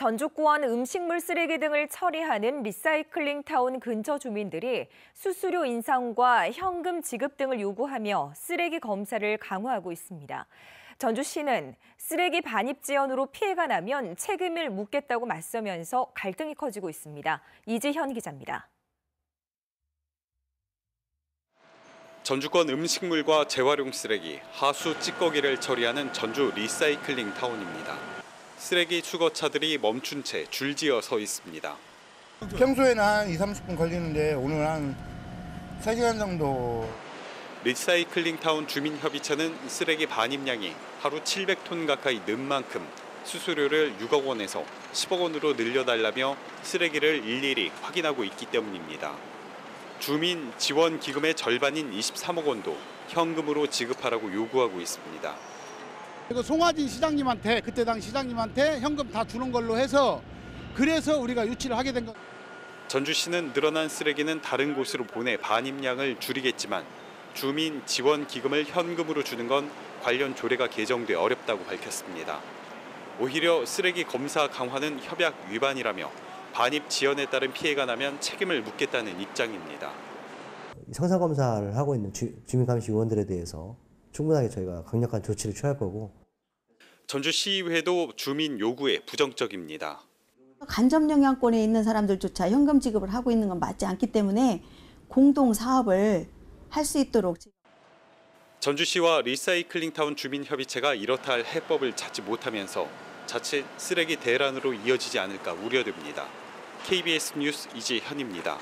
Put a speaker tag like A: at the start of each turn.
A: 전주권 음식물 쓰레기 등을 처리하는 리사이클링 타운 근처 주민들이 수수료 인상과 현금 지급 등을 요구하며 쓰레기 검사를 강화하고 있습니다. 전주시는 쓰레기 반입 지연으로 피해가 나면 책임을 묻겠다고 맞서면서 갈등이 커지고 있습니다. 이지현 기자입니다.
B: 전주권 음식물과 재활용 쓰레기, 하수 찌꺼기를 처리하는 전주 리사이클링 타운입니다. 쓰레기 수거차들이 멈춘 채 줄지어 서 있습니다.
C: 평소에는 한 2, 30분 걸리는데 오늘 한 3시간 정도
B: 리사이클링 타운 주민협의체는 쓰레기 반입량이 하루 700톤 가까이 는 만큼 수수료를 6억 원에서 10억 원으로 늘려달라며 쓰레기를 일일이 확인하고 있기 때문입니다. 주민 지원 기금의 절반인 23억 원도 현금으로 지급하라고 요구하고 있습니다.
D: 그리고 송화진 시장님한테 그때 당시 시장님한테 현금 다 주는 걸로 해서 그래서 우리가 유치를 하게 된 거.
B: 전주시는 늘어난 쓰레기는 다른 곳으로 보내 반입량을 줄이겠지만 주민 지원 기금을 현금으로 주는 건 관련 조례가 개정돼 어렵다고 밝혔습니다. 오히려 쓰레기 검사 강화는 협약 위반이라며 반입 지연에 따른 피해가 나면 책임을 묻겠다는 입장입니다.
E: 성사 검사를 하고 있는 주, 주민감시 위원들에 대해서 충분하게 저희가 강력한 조치를 취할 거고
B: 전주시의회도 주민 요구에 부정적입니다.
F: 간접 영향권에 있는 사람들조차 현금 지급을 하고 있는 건 맞지 않기 때문에 공동 사업을 할 수 있도록
B: 전주시와 리사이클링타운 주민협의체가 이렇다 할 해법을 찾지 못하면서 자칫 쓰레기 대란으로 이어지지 않을까 우려됩니다. KBS 뉴스 이지현입니다.